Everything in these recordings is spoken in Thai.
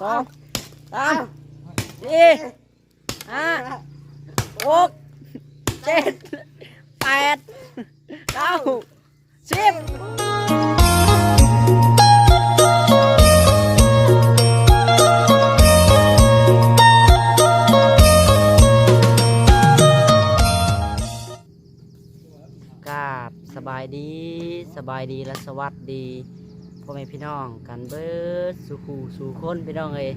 สองสามสี่ห้าหกเจ็ดแปดเก้าสิบกราบสบายดีสบายดีและสวัสดี พ่อแม่พี่น้องกันเบิดสู่คู่สู่คนพี่น้องเอย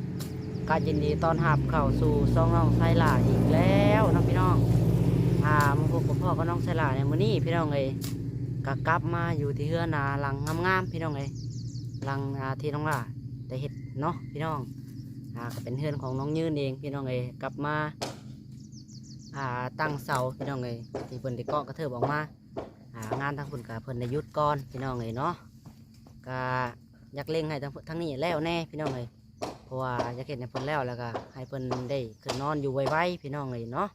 การยินดีต้อนรับเข้าสู่ซองน้องไซล่าอีกแล้วนะพี่น้องอ่ามาพบกับพ่อกับน้องไซล่าในมื้อนี้พี่น้องเอยก็กลับมาอยู่ที่เฮือนาหลังงามๆพี่น้องเอยหลังอาที่น้องล่าได้เห็ดเนาะพี่น้องอ่าเป็นเฮือนของน้องยืนเองพี่น้องเอยกลับมาอ่าตั้งเสาพี่น้องเอยที่เพิ่นได้เกาะกระเทิบออกมาหางานทางคุณกับเพิ่นได้หยุดก่อนพี่น้องเลยเนาะ ก็อยากเล่งให้ทั้งทั้งนี้แล้วแน่พี่น้องเลยเพราะว่าอยากเห็นให้เพิ่นแล้วแล้วก็ให้เพิ่นได้ขึ้นนอนอยู่ไวๆพี่น้องเลยเนาะ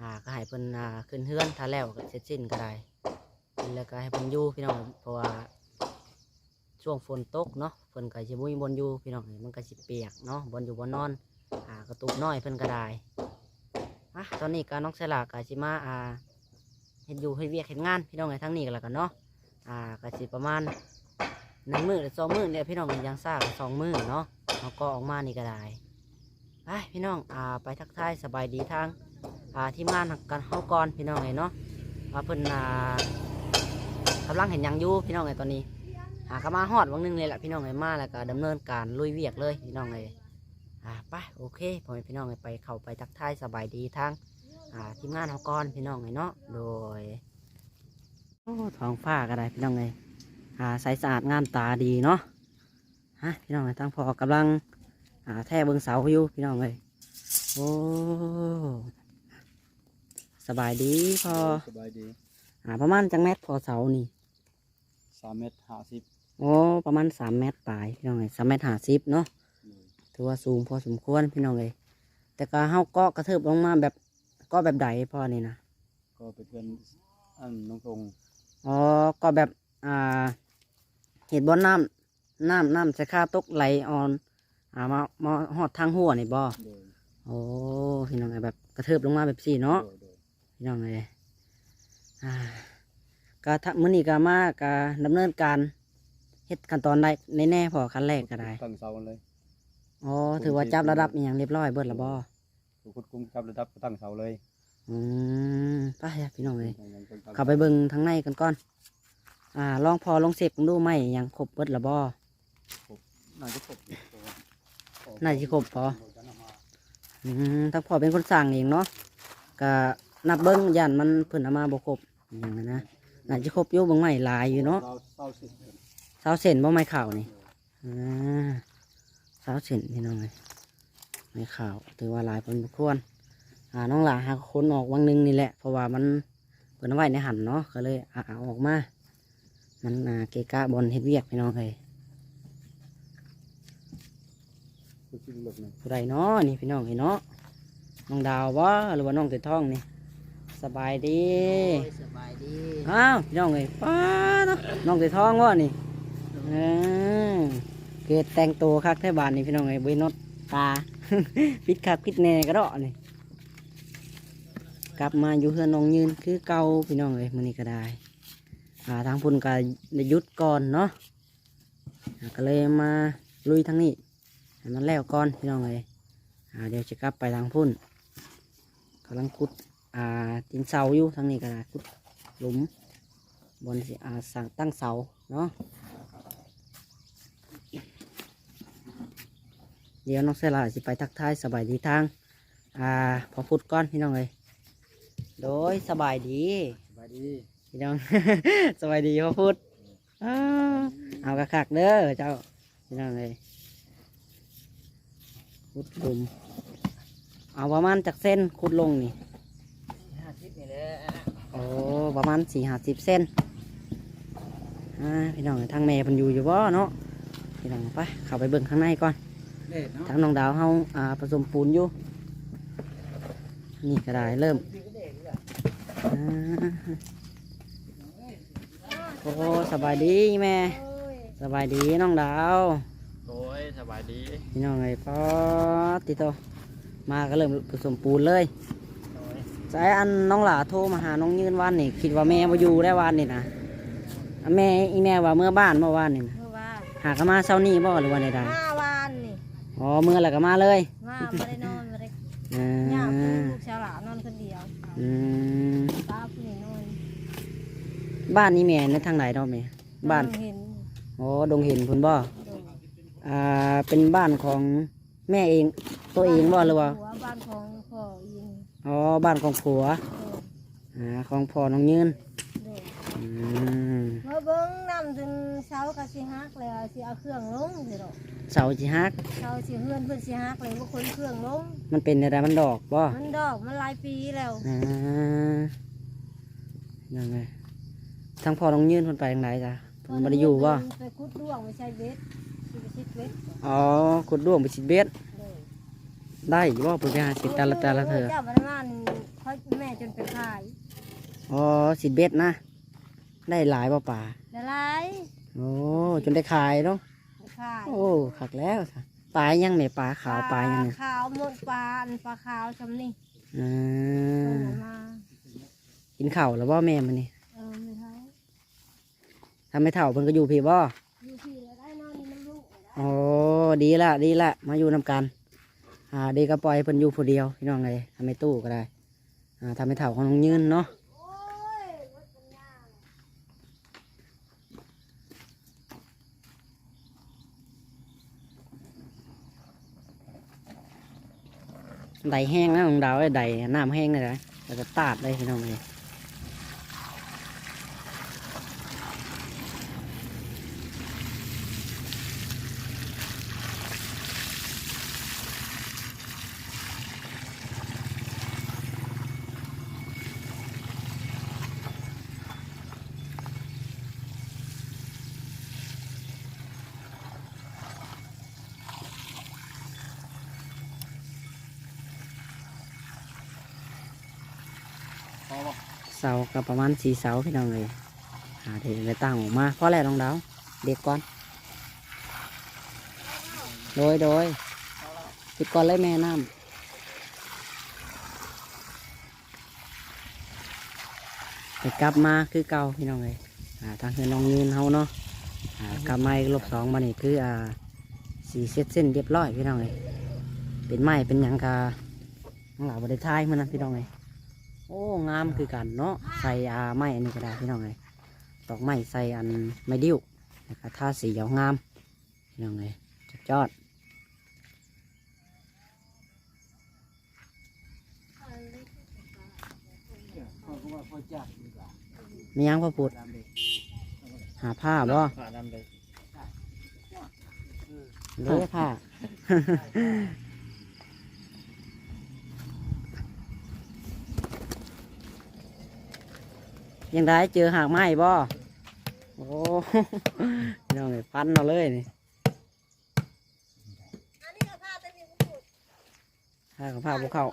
อ่าก็ให้เพิ่นอ่าขึ้นเฮือนถ้าแล้วก็เสร็จสิ้นก็ได้แล้วก็ให้เพิ่นอยู่พี่น้องเพราะว่าช่วงฝนตกเนาะเพิ่นก็สิมุ้ยบนอยู่พี่น้องมันก็สิเปียกเนาะบนอยู่บนนอนอ่ากระตุกน้อยเพิ่นก็ได้อะตอนนี้การน้องเสลากก็สิมาอ่าเห็นอยู่ให้เวียกเห็นงานพี่น้องไงทั้งนี้กันแล้วกันเนาะอ่าก็สิประมาณ หนึ่งมือหรือสองมือเนี่ยพี่น้องยังซ่าก็สองมือเนาะเอาก็ออกมานี่ก็ได้ไปพี่น้องอ่าไปทักทายสบายดีทางอ่าทีมงานกันเฮาก่อนพี่น้องไงเนาะว่าเพิ่นอ่ากำลังเห็นยังอยู่พี่น้องไงตอนนี้หากมาฮอดวังหนึงเลยแหละพี่น้องไงมาแล้วก็ดำเนินการลุยเวียกเลยพี่น้องไงอ่าไปโอเคผมพี่น้องไงไปเข้าไปทักทายสบายดีทางอ่าทีมงานเขาก่อนพี่น้องไงเนาะโดยโอ้ท้องฟ้าก็ได้พี่น้องไง อ่าใสสะอาดงามตาดีเนาะฮะพี่น้องไงตั้งพอกำลังอ่าแท่เบิงเสาอยู่พี่น้องไงโอ้สบายดีพอสบายดีอ่าประมาณจังแมตรพอเสานี่สามเมตรห้าสิบโอ้ประมาณสามเมตรปลายพี่น้องไงสามเมตรห้าสิบเนาะถือว่าสูงพอสมควรพี่น้องไงแต่ก็เฮาเกาะกระเทิบลงมาแบบเก็แบบใดพอนี่นะก็เป็นเพื่อนอันน้องตรงอ๋อก็แบบอ่า เห็ดบ่อน้ำน้ำน้ำใส่ข้าตกไหลออนอ่ามามาหอดทางหัวนี่บ่โดยโอ้พี่น้องไอ้แบบกระเทิบลงมาแบบสี่เนาะโดยโดยพี่น้องไอ้อ่าก็ถ้ามื้อนี้ก็มาก็ดำเนินการเฮ็ดขั้นตอนได้แน่ๆพอขั้นแรกก็ได้ตั้งเสาเลยอ๋อถือว่าจับระดับอหย่างเรียบร้อยเบิดและบ่ผู้คุดกุ้งจับระดับตั้งเสาเลยอืมไปอะพี่น้องเอ้ยยังต้องตั้งเข้าไปเบิ่งทางในกันก่อน อ่าลองพอลองเสพดูไหมอยังครบเบิดและบ่น่าจะครบอยู่ตัวน่าจะครบพออืมทั้งพ่อเป็นคนสั่งเองเนาะก็นับเบิ้งยันมันเพิ่นเอามาบ่ครบอหย่างนั้นนะน่าจะครบอยู่บางไม้หลายอยู่เนาะเราเศร้าสิบเสาเส้นบ่ไม้ขาวนี่อ่าเสาเส้นพี่น้องเลยไม้ขาวถือว่าหลายพอสมควรอ่าน้องหลาหาคนออกวังหนึงนี่แหละเพราะว่ามันเพิ่นเอาไว้ในหันเนาะก็เลยเอาเอาออกมา มันอ่าเกะกะบอลเฮ็ดเวียกพี่น้องเลยคือชิ้นเล็กหนึ่งผู้ใดเนาะนี่พี่น้องเห็นเนาะน้องดาวบ่หรือว่าน้องเตยทองนี่สบายดีสบายดีอ้าวพี่น้องเอ้ยป้าเนาะน้องเตยทองวะนี่เออเกิดแต่งตัวคักแท่บานนี่พี่น้องเอ้ยเบนนดตาพิดคักพิดแน่กระเดาะนี่กลับมาอยู่เพื่อนน้องยืนคือเก่าพี่น้องเอ้ยมื้อนี้ก็ได้อ่า ทางพุ่นก็ยุดก่อนเนาะก็เลยมาลุยทางนี้ให้มันแล้วก่อนพี่น้องเอ้ยเดี๋ยวจะกลับไปทางพุ่นกำลังขุดอ่าตินเสาอยู่ทางนี้ก็ได้ขุดหลุมบนสิอาสั่งตั้งเสาเนาะเดี๋ยวน้องเสลาสิไปทักทายสบายดีทางอ่าพอพุดก้อนพี่น้องเลยโดยสบายดีสบายดี พี่น้องสบายดีพอพุดอ้าวเอากระคักเด้อเจ้าพี่น้องเลยขุดหลุมเอาประมาณจากเส้นขุดลงนี่ห้าสิบนี่แหละโอ้ประมาณสี่ห้าสิบเส้นอ่าพี่น้องทางแม่เพันอยู่อยู่บ่เนาะพี่น้องไปเข้าไปเบิ่งข้างในก่อนเด็ดเนาะทางน้องดาวเฮาอ่าผสมปูนอยู่นี่ก็ได้เริ่ม อ่าโอ้สบายดีแม่สบายดีน้องดาวโอ้ยสบายดีพี่น้องไงป๊อดติโตมาก็เริ่มผสมปูนเลยโอ้ยสายอันน้องหลาโทรมาหาน้องยืนวันนี่คิดว่าแม่มาอยู่ได้วันนี่นะอะแม่อีแม่ว่าเมื่อบ้านเมื่อวานนี่นะเมื่อวานหากนมาเช้านี้บ่หรือวันใดห้าวันนี่ๆอ๋อเมื่อแล้วก็มาเลยมาไม่ได้นอนไม่ได้อ่ย่าาลูกชาวหลานนอนคนเดียวอืมตาผู้นี่นอน บ้านนี้แม่ในทางไหนเนาะแม่บ้านเห็นอ๋อดงเห็นคุณบ่โดนอ่าเป็นบ้านของแม่เองตัวเองบ่หรือว่าหัวบ้านของพ่อยิงอ๋อบ้านของผัวโดนอ่าของพ่อน้องยืนโดนอืมเมื่อเบิ้งน้ำจนเช้ากะสิฮักเลยสิเอาเครื่องลงสิดอกเสาจิฮักเช้าสิเฮือนเพิ่นสิฮักเลยว่าคนเครื่องลงมันเป็นอะไรมันดอกบ่มันดอกมันหลายปีแล้วอ่ายังไง ทั้งพ่อน้องยืนคนไปทางไหนจ้ะเพิ่นบ่ได้อยู่บ่ไปคุดด้วงไม่ใช่เบ็ดสิไปชิดเบ็ดอ๋อขุดด้วงไปสิเบ็ดโดนได้อยู่บ่เพิ่นไปหาสิแต่ละแต่ละเถอะเจ้าพนักงานเขาแม่จนไปขายอ๋อสิเบ็ดนะ ได้หลายบ่ป่าละลายโอ้จนได้ขายเนาะไปขายโอ้คักแล้วจ้ะปลายังแม่ปลาขาวปลายังเนี่ยขาวหมดปลาอันปลาขาวจำนี่อ่เพิ่นาเอามากินข้าวแล้วบ่แม่มันนี่เออไม่ใช่ ทำไม่เท่าเพิ่นก็อยู่พี่บ่อยู่ที่แล้วได้นอนนี่น้ำลูกเลยนะโอ้ดีละดีละมาอยู่นำกัน อ่าดีก็ปล่อยเพิ่นอยู่ผู้เดียวพี่น้องเลยทำไม่ตู้ก็ได้ อ่าทำไม่เท่าของน้องยืนเนาะโอ้ยวัดปัญญาเลยไดแห้งนะของดาวไอ้ไดน้ำแห้งเลยนะแล้วก็ตาดเลยพี่น้องเลยเสาก็ ประมาณสี่เสาพี่น้องเลยหาเด็กเลยตั้งออกมาเพราะอะไรน้องดาวเด็กก่อนโดยโดยปิดก่อนเลยแม่น้ำไปกลับมาคือเก่าพี่น้องเลยอ่าทางเฮือน้องยืนเฮาเนาะอ่ากลับมาอีกรอบสองมานี่คืออ่าสีเซตเส้นเรียบร้อยพี่น้องเลยเป็นไม้เป็นหยังกาน้งหลาบริทายมันนะพี่น้องเลย โอ้งามคือกันเนาะใส่อาไม้อันนี้ก็ได้พี่น้องเลยดอกไม้ใส่อันไม้ดิ้วนะครับทาสีเอางามพี่น้องเลยจัดยอดมียังพ่อพูดหาผ้าบ่ผ่าดำเลยเลือผ้า ยังได้เจอหากไม้บ่โอ้พี่น้องเลยฟันเราเลยนี่อันนี้ก็พาแต่นี่ผมพูดผ้ากับผ้าบุเข้า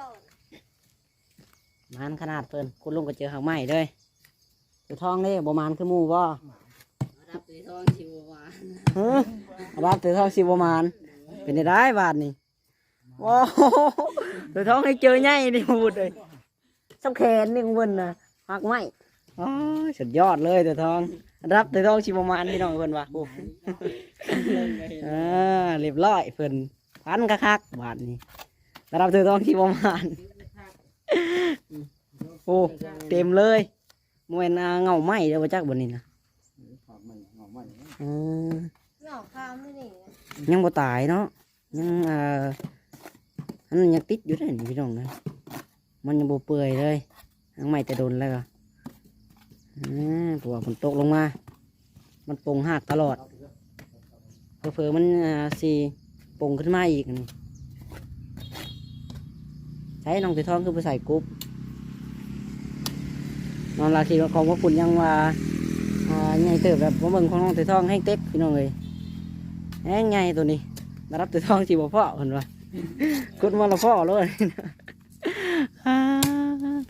มันขนาดเพิ่นคุณลุงก็เจอหากไม้เลยอยู่ท้องนี่บ่มานคือหมูบ่รับตีทองชิววานเฮ้ยรับถือท้องสิบ่มานเป็นได้บาทนี่ว้าวถือท้องให้เจอใหญ่นี่พูดเลยสับแขนนี่ของเพิ่นนะหากไม้ อ๋อสุดยอดเลยถือท้อง รับถือท้องสิบ่มานพี่น้องเพิ่นว่าโอ้อ่าเรียบร้อยเพิ่นพันคักๆบาทนี้ระดับถือต้องที่ประมาณโอ้เต็มเลยมวยนาเงาไหมเดี๋ยวมาจักบนนี้นะฝากใหม่หงอกใหม่อืมหนอกข้ามไม่นี่นะยังบ่ตายเนาะยังเอ่ออันนั้นยังติดอยู่เลยนี่พี่น้องนะมันยังบ่เปื่อยเลยยังไม่แต่โดนแล้วก็อืม ตัวฝนตกลงมา มันปงหักตลอดเผลอๆมันสีปงขึ้นมาอีกนี่ใช้น้องสีทองคือไปใส่กรุ๊ปนอนลาคีของพวกคุณยังว่าอ่าใหญ่เติบแบบว่าเบิ่งของน้องสีทองให้เต็กพี่น้องเลยแงใหญ่ตัวนี้รับสีทองสีบ่พ่อเห็นว่ากุดมาละพ่อเลย อ่า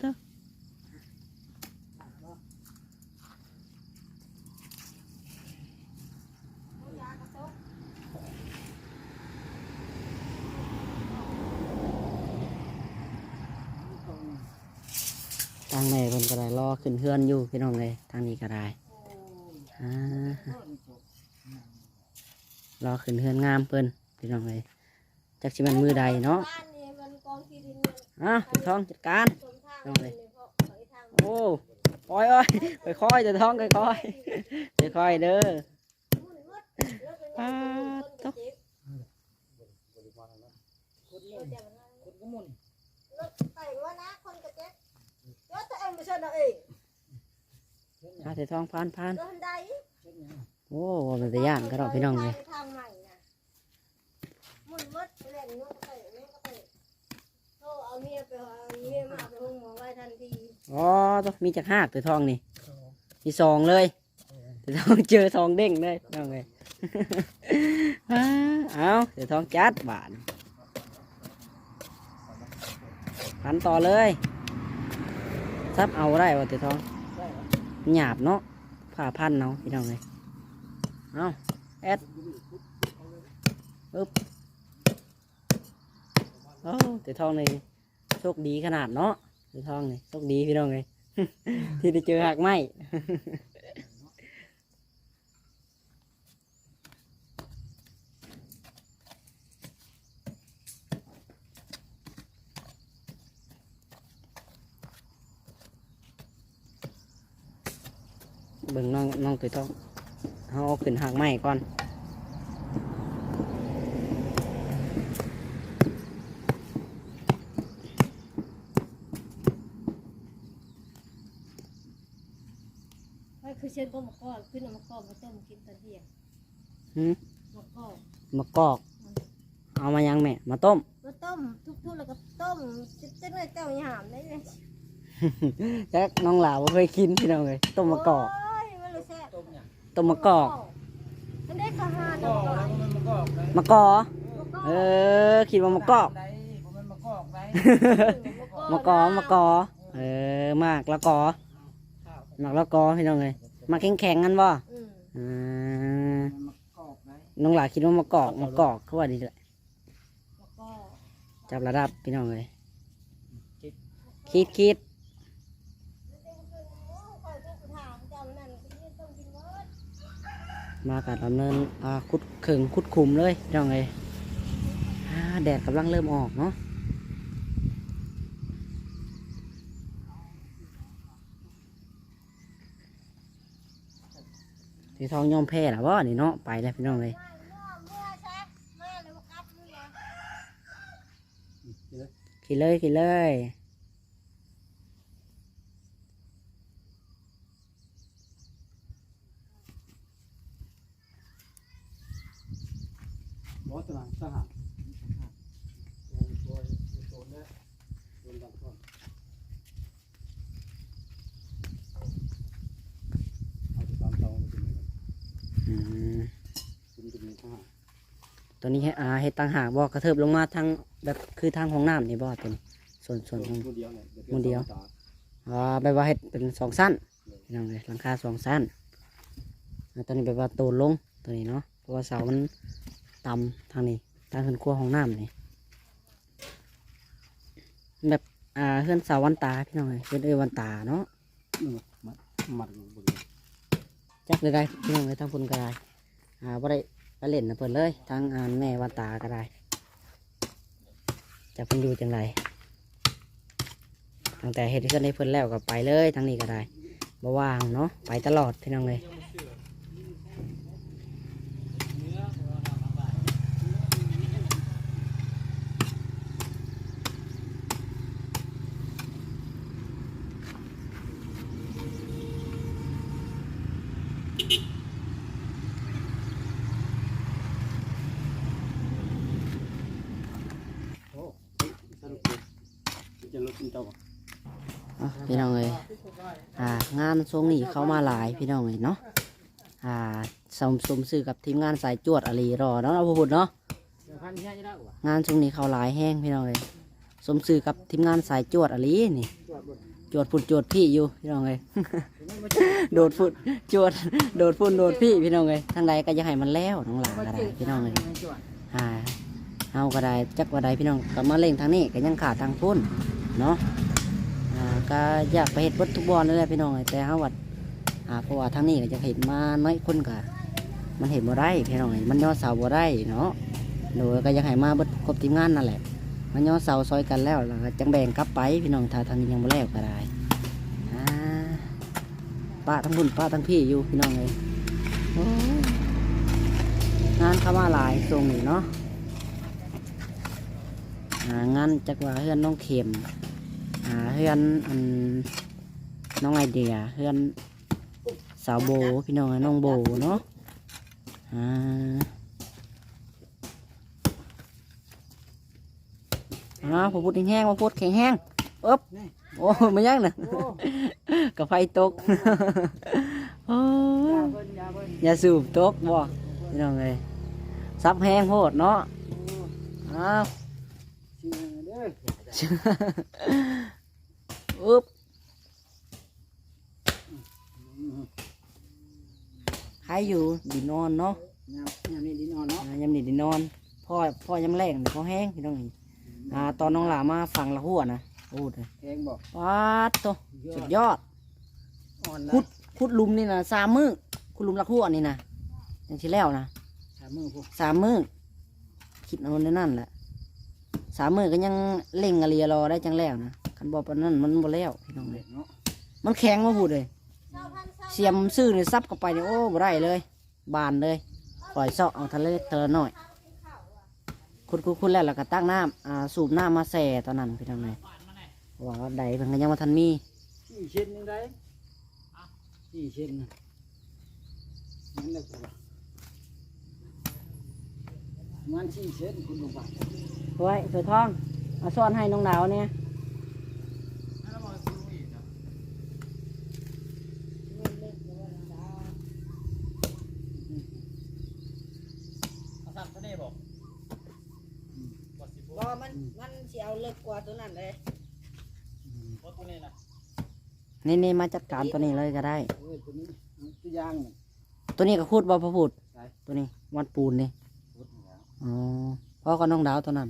เด้อางแม่เพิ่นก็ได้รอ ขึ้นเฮือนอยู่พี่น้องเลยทางนี้ก็ได้อ่ารอขึ้นเฮือนงามเพิ่นพี่น้องเลยจักสิแมันมือใดเนาะบ้านนี่มันกองที่ดินอะทองจัดการสมทางเอาเลยเพราะไปทางโอ้โอ้ยโอ้ยไปค่อยจะท้องค่อยค่อยๆค่อยๆเด้อมุ่นมืดแล้วเป็นยังไงคนก็เจ็บคนก็มุ่นรถไปว่านะคนก็เจ็บรถตัวเองไม่ใช่นะเอ งอาเสท้องพานพานรถคันใดโอ้ว่ามันจะย่านก็ดอกพี่น้องเลยทางใหม่นะมุ่นมืดเล่นนู้นก็ไปนู้นก็ไปโทรเอาเมียไปเอาเมียมาเอาไปห้องหมอไว้ทันทีอ๋อต้องมีจักหากตัวทองนี่มีสองเลยตัวทองเจอทองเด้งเลยพี่น้องเลยอ้าเอาเดี๋ยวทองจัดบานพันต่อเลยซับเอาได้วะเดี๋ยวทอง หยาบเนาะผ่าพันเนาะพี่น้องเลยเอาแอดปึ๊บโอ้เดี๋ยทองเลยโชคดีขนาดเนาะเดี๋ยทองเลยโชคดีพี่น้องเลยที่ได้เจอหักไม้ เบิ่งน้องน้องตัวต้องเอาเอาขึ้นหางไม้ก่อนไม่คือเช่นต้มมะกอกขึ้นเอามะกอกมาต้มกินตอนเที่ยงหืมมะกอกมะกอก เอามายังแม่ มาต้ม มาต้มทุกๆแล้วก็ต้มจิ๊บจิ๊บเลยเจ้าหยามได้เลยแต่น้องหลาวบ่เคยกินพี่น้องเลยต้มมะกอกโอ้ยมันรู้แซ่บ ต้มเนี่ยต้มมะกอกมันได้ข้าวหานก็มะกอกแล้วมันมะกอกได้มะกอมะกอกเออคิดว่ามะกอกได้ผมมันมะกอกได้มะกอมะกอ เออมากละกอข้าวมากละกอพี่น้องเลยมาแข็งแข็งๆกันบ่อืมอืมมันมะกอกได้น้องหลาคิดว่ามะกอกมะกอกเขาว่าดีเลยมะกอกจับระดับพี่น้องเลยคิดคิด โอ้ยข้อยก็ถามเจ้านั่นกินต้มกินเบิด มากัดดำเนินคุดเข่งคุดคุมเลยพี่น้องเลยแดดกำลังเริ่มออกเนาะสีทองย่อมแพ้หรอวะนี่เนาะไปแล้วพี่น้องเลยขี่เลยขี่เลย บอสนะสหตัวตัวเนี่ยตัวดังก่อนเอาไปตามเตามันจะมี อืม มันจะมีทหาร ตัวนี้ให้อาเฮ็ดตั้งหากบอกกระเทิบลงมาทางแบบคือทางห้องน้ำนี่บ่ตัวนี้ส่วนส่วนของตัวเดียวเนี่ยตัวเดียวอ่าแบบว่าเฮ็ดเป็นสองสั้นพี่น้องเลยหลังคาสองสั้นแล้วตัวนี้แบบว่าโตนลงตัวนี้เนาะเพราะว่าเสามันต่ำทางนี้ทางขึ้นครัวห้องน้ำนี่แบบอ่าเฮือนเสาวันตาพี่น้องเลยเฮือนเอ้ยวันตาเนาะมัดมัดลงบน จักเลยได้พี่น้องเลยทั้งพุ่นก็ได้อาบ่ได้ไปเล่นนะเพิ่นเลยทั้งอ่านแม่วันตาก็ได้จะเพิ่นอยู่จังไรตั้งแต่เฮ็ดเฮือนให้เพิ่นแล้วก็ไปเลยทั้งนี้ก็ได้บ่ว่างเนาะไปตลอดพี่น้องเลย โอ้สรุปจะลดกินเตา อะ พี่น้องเลยอ่างานทรงนี้เข้ามาหลายพี่น้องเลยเนาะอ่าสมสมสื่อกับทีมงานสายจวดอาลีรอเนาะเอาพูดเนาะเดี๋ยวพันแค่จะได้หรองานทรงนี้เขาหลายแห้งพี่น้องเลยสมสื่อกับทีมงานสายจวดอาลีนี่จวดฝุ่นจวดพี่อยู่พี่น้องเลยโดดฝุ่นจวดโดดฝุ่นโดดพี่พี่น้องเลยทางใดก็จะให้มันแล้วน้องหลาก็ได้พี่น้องเลยอ่าเอาก็ได้จักว่าใดพี่น้องก็มาเล่งทางนี้ก็ยังขาดทางพุ่นเนาะ ก็อยากไปเห็ดวัตถุบอลนั่นแหละพี่น้องแต่ฮาวัดอ่าเพราะว่าทางนี้ก็จะเห็นมาน้อยคนก็มันเห็นบ่ได้พี่น้องมันย่อเสาบ่ได้เนาะโดยก็ยากให้มาบดครบทีมงานนั่นแหละ มันย่อเสาซอยกันแล้วแล้วจังแบ่งกลับไปพี่น้องถ้าทางนี้ยังบ่แล้วก็ได้อ่าป้าทั้งบุญป้าทั้งพี่อยู่พี่น้องเลยงานเข้ามาหลายทรงนี่เนาะงานจักว่าเฮือนน้องเข็ม หาเฮือนอันน้องไอเดียเฮือนสาวโบพี่น้องน้องโบเนาะอ่าอ่าพอพูดแห้งๆมาพูดแข็งแห้งเอ๊บโอ้ไม่ยังนะกับไฟตกโอ้ยอย่าสูบตกบ่พี่น้องเลยซับแห้งโพดเนาะอ้าวชื่ อเด้ออึ๊บใครอยู่ดินนอนเนาะยามยามนี้ดินอ่อนเนาะอ่ายำนี่ดินนอน พ่อพ่อยำแรงนี่พ่อแห้งพี่น้องนี่อ่าตอนน้องหลามาฟังละหัวนะโอ้ยแกงบอกว้าดโตสุดยอดอ่อนขุดขุดหลุมนี่นะสามมือขุดหลุมละหัวนี่นะอย่างที่แล้วนะสามมือพวกสามมือคิดเอาในนั่นแหละ สามมือก็ยังเล่งอะเรียรอได้จังแล้วนะคันบอกปานนั้นมันบ่แล้วพี่น้องเลเด็ยกเนาะมันแข็งมาพูดเลยเสียมซื่อเนี่ยซับเข้าไปเนี่ยโอ้บ่ได้เลย บานเลยปล่อยเซาะเอาทะเลเทละหน่อยคุณคุณคุณแล้วแล้วก็ตั้งน้ำอ่าสูบน้ำมาแส่ตอนนั้นพี่น้องเลยว่าใดเพิ่นก็ยังมาทันมีสี่เช่นยังไงสี่เช่นนะนั่นแหละกูว่า มันสี่เช่นคุณลุงว่าไว้เสือทองเอาซ่อนให้น้องดาวเนี่ยเอาสั่นตัวนี้บอกบอกสิบว่ามันมันสิเอาเลิกกว่าตัวนั้นเลยบอกตัวนี้นะนี่นี่มาจัดการตัวนี้เลยก็ได้ เออตัวนี้เอาตัวอยางนี่ตัวนี้ก็พูดบ่พอพูดใช่ตัวนี้วัดปูนนี่พูดแล้ว อ๋อพ่อก็น้องดาวตัวนั้น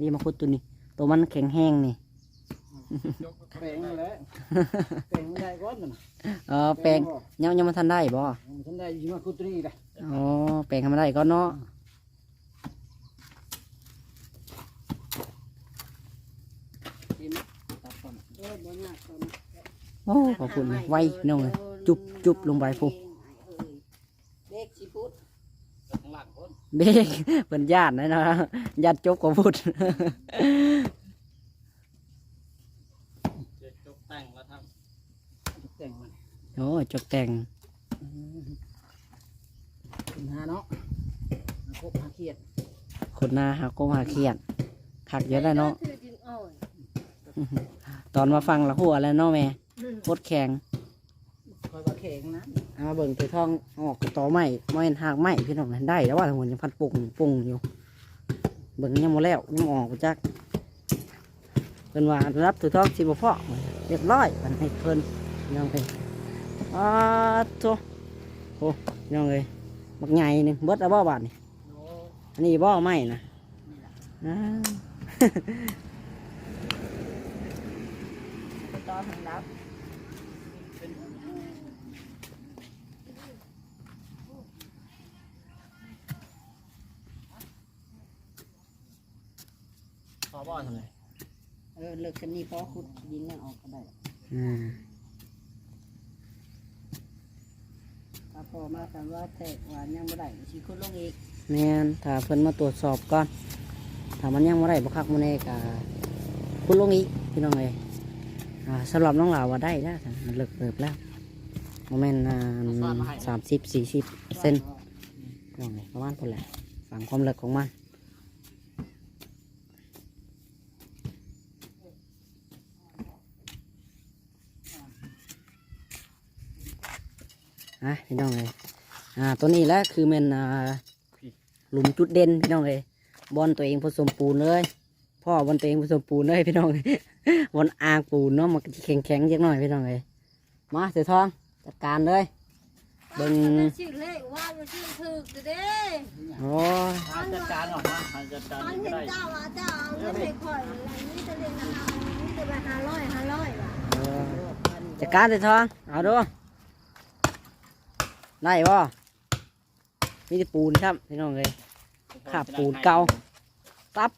นี่มาพูดตัวนี้ ตัวมันแข็งแห้งนี่ แปลงนั่นแหละแปลงไม่ได้ก้อนมันน่ะเออแปลงยังยังมาทันได้บ่ ฉันได้ยินมาคุดตัวนี้เลยอ๋อแปลงทำอะไรก็เนาะกินตัดก่อนเออบ่ยากตัวนั้นโอ้ขอบคุณไว้พี่น้องเลย จุบจุบลงไปพูเด็กสิพุท ธข้างล่างก้นเบกเป็นญาตินะเนาะญาติจบกับพุทธจะจบแต่งแล้วทำแต่งมันโอ้จบแต่งคุณหาเนาะหาครบหาเครียดคนหน้าหักก็หาเครียดขักเยอะแล้วเนาะถือกินอ้อยตอนมาฟังละหัวแล้วเนาะแม่โคตรแข็ง คอยว่าแข็งนะ เอามาเบิ่งตัวทองออกต่อไม้ไม่เห็นหักไม้พี่น้องได้แล้วว่าทั้งหมดยังพันปุ่งปุ่งอยู่ เบิ่งยังหมดแล้วยังออกบ่จักเพิ่นว่ารับตัวทองสิบ่พอเรียบร้อยมันให้เพิ่นพี่น้องเอ้ยอ้าโตโอ้พี่น้องเอ้ยบักใหญ่หนึงเบิดแล้วบ่บาดนี่โอ้อันนี้บ่ไม่นะอ้าวตอนของรับ อบ่อทำไมเออเลิกกันนี่พอขุดดินนั่นออกก็ได้อืมถ้าพอมากันว่าแตกว่ายังบ่ได้สิขุดลงอีกแม่นถ้าเพิ่นมาตรวจสอบก่อนถ้ามันยังบ่ได้บ่คักบ่แน่ก็คุณลงอีกพี่น้องเอ้ยอ่าสำหรับน้องหลาวว่าได้แล้วจ้ะเลิกเติบแล้วโมเมนต์สามสิบสี่สิบเซนน้องเอ้ยประมาณเท่าไหร่ฝั่งความเลิกของมัน อะพี่น้องเอ้ยอ่าตัวนี้แหละคือแมันอ่าหลุมจุดเด่นพี่น้องเอ้ยบอลตัวเองผสมปูนเลย พ่อบอลตัวเองผสมปูนเลยพี่น้องบนอ่างปูนเนาะมันก็จะแข็งแข็งๆจักหน่อยพี่น้องเลยมาเสือทองจัดการเลยเบิ่งชื่อเลขว่ามันชื่อถูกจะเด้โอ้ยหาจัดการก่อนนะหาจัดการมันก็เห็นได้เจ้าว่าเจ้าเอาเงินไปข่อยอะไรนี่จะเล่นนะคะนี่จะไปห้าร้อยห้าร้อยว่ะเออจัดการเลยทองเอาดู ได้บ่มีแต่ปูนครับพี่น้องเลยขาบปูนเก่าตับ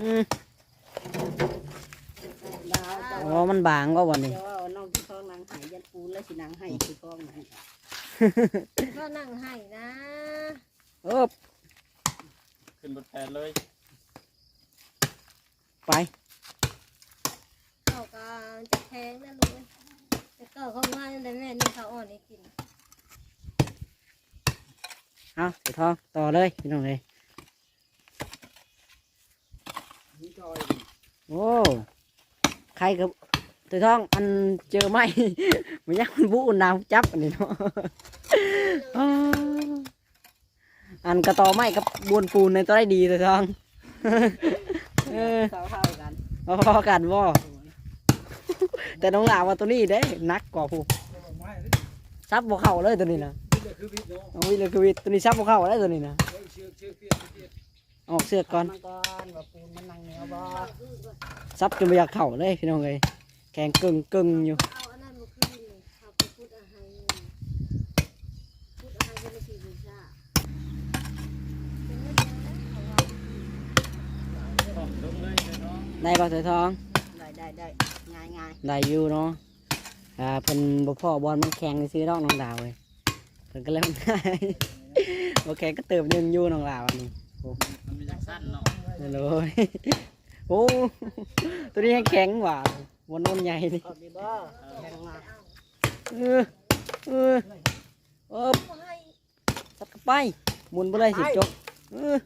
อืมดาวเจ้าอ๋อมันบางก็วันนี้เจ้าว่าน้องที่ท้องนางหายยันปูนแล้วสินางให้ที่ท้องนางก็นั่งให้นะเออขึ้นบนแผ่นเลยไป เข้าก็จะแพงนะลูกเอ้ยแต่ก็เข้ามาแต่แม่นี่เขาอ่อนให้กิน เอาเสียทองต่อเลยพี่น้องเลยนี่จอยโอ้ใครกับเสียทองอันเจอไหมมันยังมันบุอุ่นน้ำจับอันนี้เนาะอันกระต่อไม้กับบวนปูนในตัวได้ดีเสียทองเออเท่าเท่ากันพอกันบ่แต่น้องหลาว่าตัวนี้เด้นักกว่าผู้ซับบ่เข้าเลยตัวนี้นะ คือวิทย์เนาะเอาวิเลยคือวิตัวนี้ซับบ่เข้าได้ตัวนี้นะเชือกเชือกเพี้ยนเพี้ยนออกเสื้อก่อนมังกรว่าปูนมันนางเหนียวบ่ซับจนไม่อยากเข้าเลยพี่น้องเลยแข็งกึ่งกึ่งอยู่เอาอันนั้นมาขึ้นนี่เขาไปพูดอาหารพูดอาหารจะไม่กี่วิชาเป็นเรื่องแล้วเขาว่าต้องลงเลยเนาะได้ป่ะสายทองได้ได้ได้ง่ายง่ายได้อยู่เนาะอ่าเพิ่นบ่พ่อบอลมันแข็งซื้อดอกน้องดาวเลย เพิ่นก็เลยมันได้บ่แข็งก็เติมหนึงอยู่น้องดาวอันนี้มันมีจังสั้นเนาะนั่นเลยโอ้ตัวนี้แข็งกว่าวนนนใหญ่นี่เออเออเออสับเข้าไปหมุนไปเลยสิจบเออ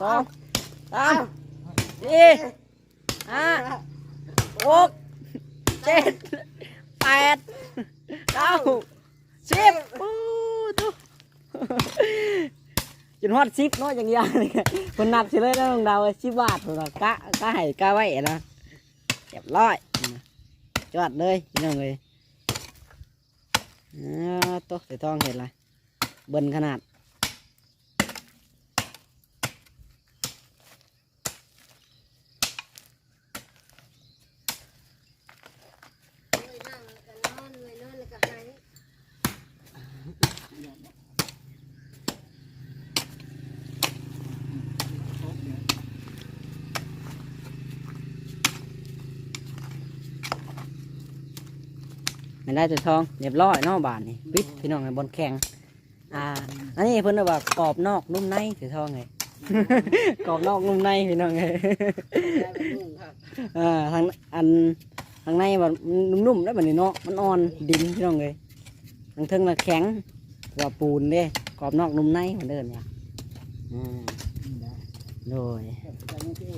สองสามสี่ห้าหกเจ็ดแปดเก้า สิบปูตุจนฮอดสิบเนาะอย่างเงี้ยคนนับสิเลยนะน้องดาวสิบบาทคนกะกะไห้กะไว้นะเรียบร้อยจอดเลยพี่น้องเลยอ่าโต๊ะใส่ทองเห็นไรเบิ้นขนาด เลยนั่งกันนอนเลยนอนแล้วก็ให้ ไม่ได้ตัวทองเรียบร้อยเนอกบานนี่ปิดพี่น้องไงบนแข่งอ่าอันนี้เพิ่นว่ากรอบนอกนุ่มในถือทองไงกรอบนอกนุ่มในพี่น้องไงได้ไปนุ่งครับอ่าทางอันทางในแบบนุ่มๆแล้วแบบนี้เนาะมันอ่อนดินพี่น้องเลยทางเทิงน่ะแข็งว่าปูนเด้กรอบนอกนุ่มในเหมือนเดิมเนี่ยอืมโดยจะไม่ที่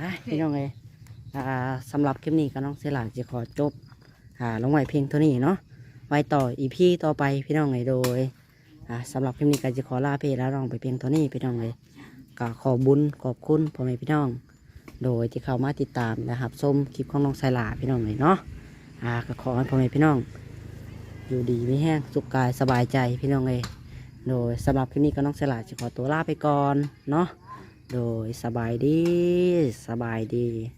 อะพี่น้องเลยอ่า สำหรับคลิปนี้ก็น้องเสลาจะขอจบอลงไว้เพียงเท่านี้เนาะไว้ต่ออีพีต่อไปพี่น้องเลยโดยสำหรับคลิปนี้ก็จะขอลาเพจแล้วน้องไปเพียงเท่านี้พี่น้องเลยก็ขอบุญขอบคุณพ่อแม่พี่น้อง โดยที่เข้ามาติดตามนะครับชมคลิปของน้องไซลาพี่น้องเลยเนาะก็ขอให้พ่อแม่พี่น้อง อยู่ดีไม่แห้งสุขกายสบายใจพี่น้องเลยโดยสำหรับคลิปนี้ก็น้องไซลาจะขอตัวลาไปก่อนเนาะโดยสบายดีสบายดี